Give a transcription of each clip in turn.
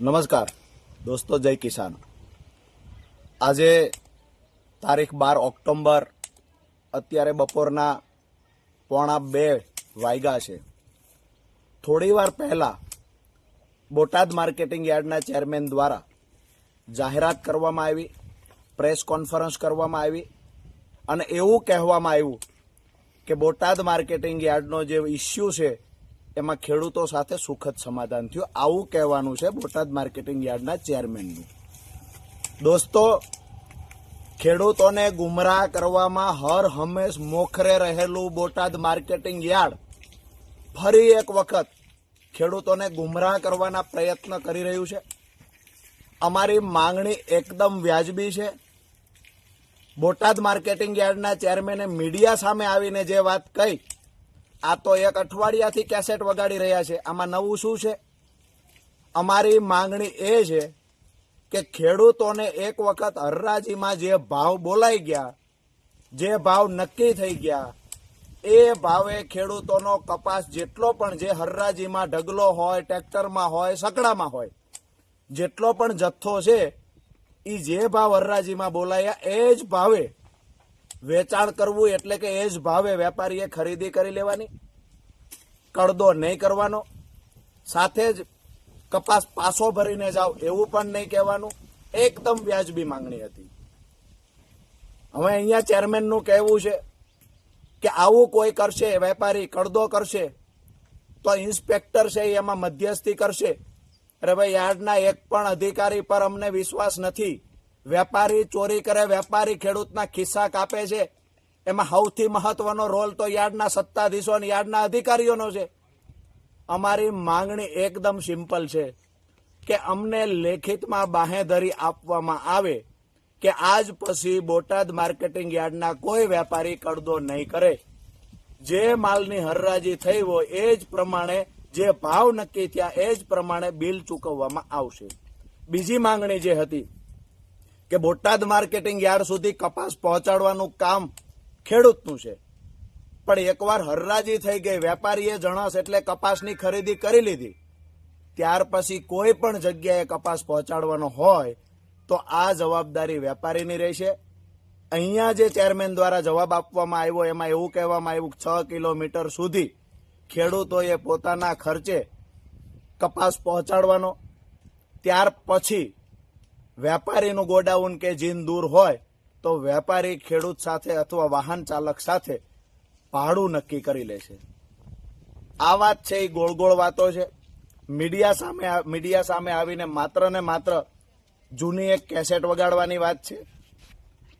નમસ્કાર, દોસ્તો, જય કિસાન. આજે તારીખ બાર ઓક્ટોબર અત્યારે બપોરના પોણા બે વાગ્યા છે. થોડી વાર પહેલાં બોટાદ માર્કેટિંગ યાર્ડના ચેરમેન દ્વારા જાહેરાત કરવામાં આવી, પ્રેસ કોન્ફરન્સ કરવામાં આવી અને એવું કહેવામાં આવ્યું કે બોટાદ માર્કેટિંગ યાર્ડનો જે ઇસ્યુ છે એમાં ખેડૂતો સાથે સુખદ સમાધાન થયું. આવું કહેવાનું છે બોટાદ માર્કેટિંગ યાર્ડના ચેરમેનનું. દોસ્તો, ખેડૂતોને ગુમરાહ કરવામાં હર હંમેશ મોખરે રહેલું બોટાદ માર્કેટિંગ યાર્ડ. ફરી એક વખત ખેડૂતોને ગુમરાહ કરવાના પ્રયત્ન કરી રહ્યું છે. અમારી માંગણી એકદમ વ્યાજબી છે. બોટાદ માર્કેટિંગ યાર્ડના ચેરમેને મીડિયા સામે આવીને જે વાત કહી આ તો એક અઠવાડિયાથી કેસેટ વગાડી રહ્યા છે. આમાં નવું શું છે? અમારી માંગણી એ છે કે ખેડૂતોને એક વખત હરરાજીમાં જે ભાવ બોલાઈ ગયા, જે ભાવ નક્કી થઈ ગયા, એ ભાવે ખેડૂતોનો કપાસ જેટલો પણ જે હરરાજીમાં ઢગલો હોય, ટ્રેક્ટરમાં હોય, સકડામાં હોય, જેટલો પણ જથ્થો છે એ જે ભાવ હરરાજીમાં બોલાયા એ જ ભાવે. વેચાણ કરવું એટલે કે એ જ ભાવે વેપારીએ ખરીદી કરી લેવાની કડદો નહીં કરવાનો, સાથે જ કપાસ પાસો ભરીને જાઓ એવું પણ નહીં કહેવાનું. એકદમ વ્યાજબી માંગણી હતી. હવે અહીંયા ચેરમેનનું કહેવું છે કે આવું કોઈ કરશે, વેપારી કડદો કરશે, તો ઇન્સ્પેક્ટર છે એમાં મધ્યસ્થી કરશે. અરે ભાઈ યાર્ડના એક પણ અધિકારી પર અમને વિશ્વાસ નથી. વેપારી ચોરી કરે, વેપારી ખેડૂતના ખિસ્સા કાપે છે. એમાં સૌથી મહત્વનો રોલ તો યાર્ડના સત્તાધીશો અને યાર્ડના અધિકારીઓનો છે. અમારી માંગણી એકદમ સિમ્પલ છે કે અમને લેખિતમાં બાહેધરી આપવામાં આવે કે આજ પછી બોટાદ માર્કેટિંગ યાર્ડના કોઈ વેપારી કડદો નહીં કરે. જે માલની હરરાજી થઈ હોય એ જ પ્રમાણે, જે ભાવ નક્કી થયા એ જ પ્રમાણે બિલ ચૂકવવામાં આવશે. બીજી માંગણી જે હતી કે બોટાદ માર્કેટિંગ યાર્ડ સુધી કપાસ પહોંચાડવાનું કામ ખેડૂતનું છે. પણ એકવાર હરરાજી થઈ ગઈ, વેપારીએ જણસ એટલે કપાસની ખરીદી કરી લીધી. ત્યાર પછી કોઈ પણ જગ્યાએ કપાસ પહોંચાડવાનો હોય, તો આ જવાબદારી વેપારીની રહેશે. અહીંયા જે ચેરમેન દ્વારા જવાબ આપવામાં આવ્યો, એમાં એવું કહેવામાં આવ્યું છ કિલોમીટર સુધી ખેડૂતોએ પોતાના ખર્ચે કપાસ પહોંચાડવાનો. ત્યાર પછી વેપારીનું ગોડાઉન કે જીન દૂર હોય, તો વેપારી ખેડૂત સાથે અથવા વાહન ચાલક સાથે ભાડું નક્કી કરી લે છે. આ વાત છે એ ગોળ ગોળ વાતો છે. મીડિયા સામે મીડિયા સામે આવીને માત્ર ને માત્ર જૂની એક કેસેટ વગાડવાની વાત છે.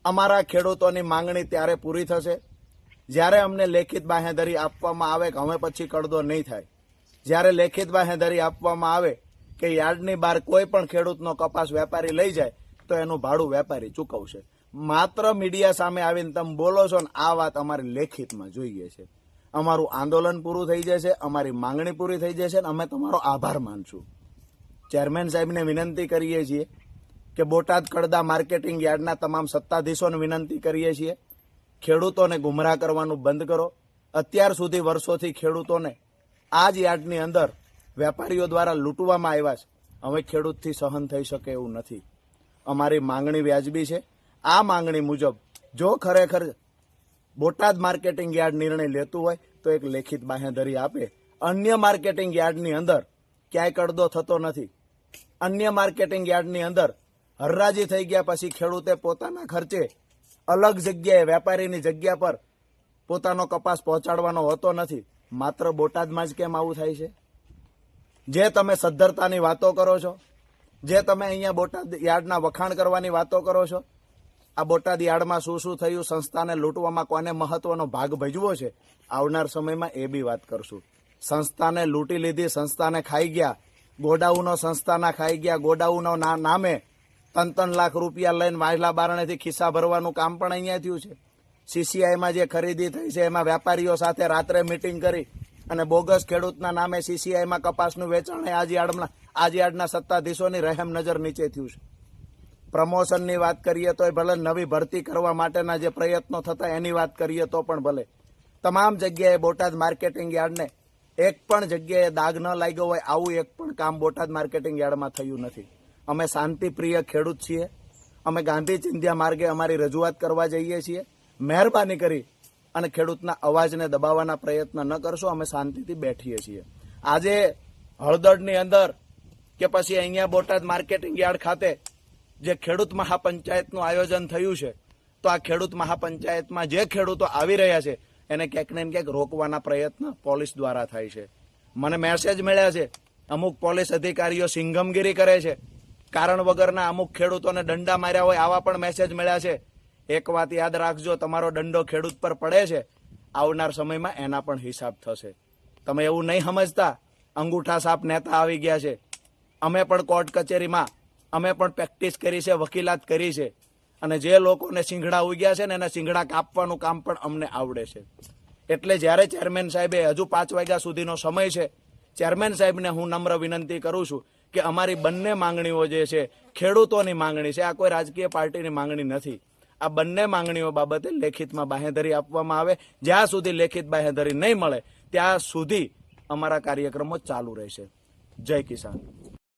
અમારા ખેડૂતોની માંગણી ત્યારે પૂરી થશે. જ્યારે અમને લેખિત બાહેધરી આપવામાં આવે કે હવે પછી કડદો નહીં થાય. જ્યારે લેખિત બાહેધરી આપવામાં આવે કે યાર્ડની બહાર કોઈ પણ ખેડૂતનો કપાસ વેપારી લઈ જાય, તો એનું ભાડું વેપારી ચૂકવશે. માત્ર મીડિયા સામે આવીને તમે બોલો છો ને, આ વાત અમારી લેખિતમાં જોઈએ છે. અમારું આંદોલન પૂરું થઈ જશે, અમારી માંગણી પૂરી થઈ જશે ને અમે તમારો આભાર માનશું. ચેરમેન સાહેબને વિનંતી કરીએ છીએ કે બોટાદ કડદા માર્કેટિંગ યાર્ડના તમામ સત્તાધીશોને વિનંતી કરીએ છીએ, ખેડૂતોને ગુમરાહ કરવાનું બંધ કરો. અત્યાર સુધી વર્ષોથી ખેડૂતોને આ જ યાર્ડની અંદર વેપારીઓ દ્વારા લૂંટવામાં આવ્યા છે. હવે ખેડૂતથી સહન થઈ શકે એવું નથી. અમારી માંગણી વ્યાજબી છે. આ માંગણી મુજબ જો ખરેખર બોટાદ માર્કેટિંગ યાર્ડ નિર્ણય લેતું હોય, તો એક લેખિત બાહેધરી આપે. અન્ય માર્કેટિંગ યાર્ડની અંદર ક્યાંય કડદો થતો નથી. અન્ય માર્કેટિંગ યાર્ડની અંદર હરરાજી થઈ ગયા પછી ખેડૂતે પોતાના ખર્ચે અલગ જગ્યાએ વેપારીની જગ્યા પર પોતાનો કપાસ પહોંચાડવાનો હોતો નથી. માત્ર બોટાદમાં જ કેમ આવું થાય છે? જે તમે સદ્ધરતાની વાતો કરો છો, જે તમે અહીંયા બોટાદ યાર્ડના વખાણ કરવાની વાતો કરો છો, આ બોટાદ યાર્ડમાં શું શું થયું, સંસ્થાને લૂંટવામાં કોને મહત્વનો ભાગ ભજવો છે, આવનાર સમયમાં એ બી વાત કરશું. સંસ્થાને લૂંટી લીધી, સંસ્થાને ખાઈ ગયા, ગોડાઉનો સંસ્થાના ખાઈ ગયા, ગોડાઉનો નામે ત્રણ ત્રણ લાખ રૂપિયા લઈને વાજલા બારણેથી ખિસ્સા ભરવાનું કામ પણ અહીંયા થયું છે. સીસીઆઈમાં જે ખરીદી થઈ છે, એમાં વેપારીઓ સાથે રાત્રે મિટિંગ કરી અને બોગસ ખેડૂતના નામે સીસીઆઈમાં કપાસનું વેચાણ એ આજીયાડના આજીયાડના સત્તાધીશોની રહેમ નજર નીચે થયું છે. પ્રમોશનની વાત કરીએ તો ભલે નવી ભરતી કરવા માટેના જે પ્રયત્નો થતા એની વાત કરીએ તો પણ ભલે. તમામ જગ્યાએ બોટાદ માર્કેટિંગ યાર્ડને એક પણ જગ્યાએ દાગ ન લાગ્યો હોય આવું એક પણ કામ બોટાદ માર્કેટિંગ યાર્ડમાં થયું નથી. અમે શાંતિપ્રિય ખેડૂત છીએ. અમે ગાંધી ચિંધ્યા માર્ગે અમારી રજૂઆત કરવા જઈએ છીએ. મહેરબાની કરી અને ખેડૂતના અવાજને દબાવવાના પ્રયત્ન ન કરશો, અમે શાંતિથી બેઠીએ છીએ. આજે હળદરની અંદર કે પછી અહીંયા બોટાદ માર્કેટિંગ યાર્ડ ખાતે જે ખેડૂત મહાપંચાયતનું આયોજન થયું છે, તો આ ખેડૂત મહાપંચાયતમાં જે ખેડૂતો આવી રહ્યા છે, એને ક્યાંક ને ક્યાંક રોકવાના પ્રયત્ન પોલીસ દ્વારા થાય છે. મને મેસેજ મળ્યા છે, અમુક પોલીસ અધિકારીઓ સિંઘમગીરી કરે છે. કારણ વગરના અમુક ખેડૂતોને દંડા માર્યા હોય આવા પણ મેસેજ મળ્યા છે. એક વાત યાદ રાખજો, તમારો દંડો ખેડૂત પર પડે છે, આવનાર સમયમાં એના પણ હિસાબ થશે. તમે એવું નહીં સમજતા, અંગૂઠા સાપ નેતા આવી ગયા છે. અમે પણ કોર્ટ કચેરીમાં, અમે પણ પ્રેક્ટિસ કરી છે, વકીલાત કરી છે. અને જે લોકોને સિંગડા ઉગ્યા છે ને એને સિંગડા કાપવાનું કામ પણ અમને આવડે છે. એટલે જ્યારે ચેરમેન સાહેબે હજુ પાંચ વાગ્યા સુધીનો સમય છે, ચેરમેન સાહેબને હું નમ્ર વિનંતી કરું છું કે અમારી બંને માંગણીઓ જે છે, ખેડૂતોની માંગણી છે, આ કોઈ રાજકીય પાર્ટીની માંગણી નથી. આ બંને માંગણીઓ બાબતે લેખિતમાં બાહેધરી આપવામાં આવે. જ્યાં સુધી લેખિત બાહેધરી નહીં મળે, ત્યાં સુધી અમારા કાર્યક્રમો ચાલુ રહેશે. જય કિસાન.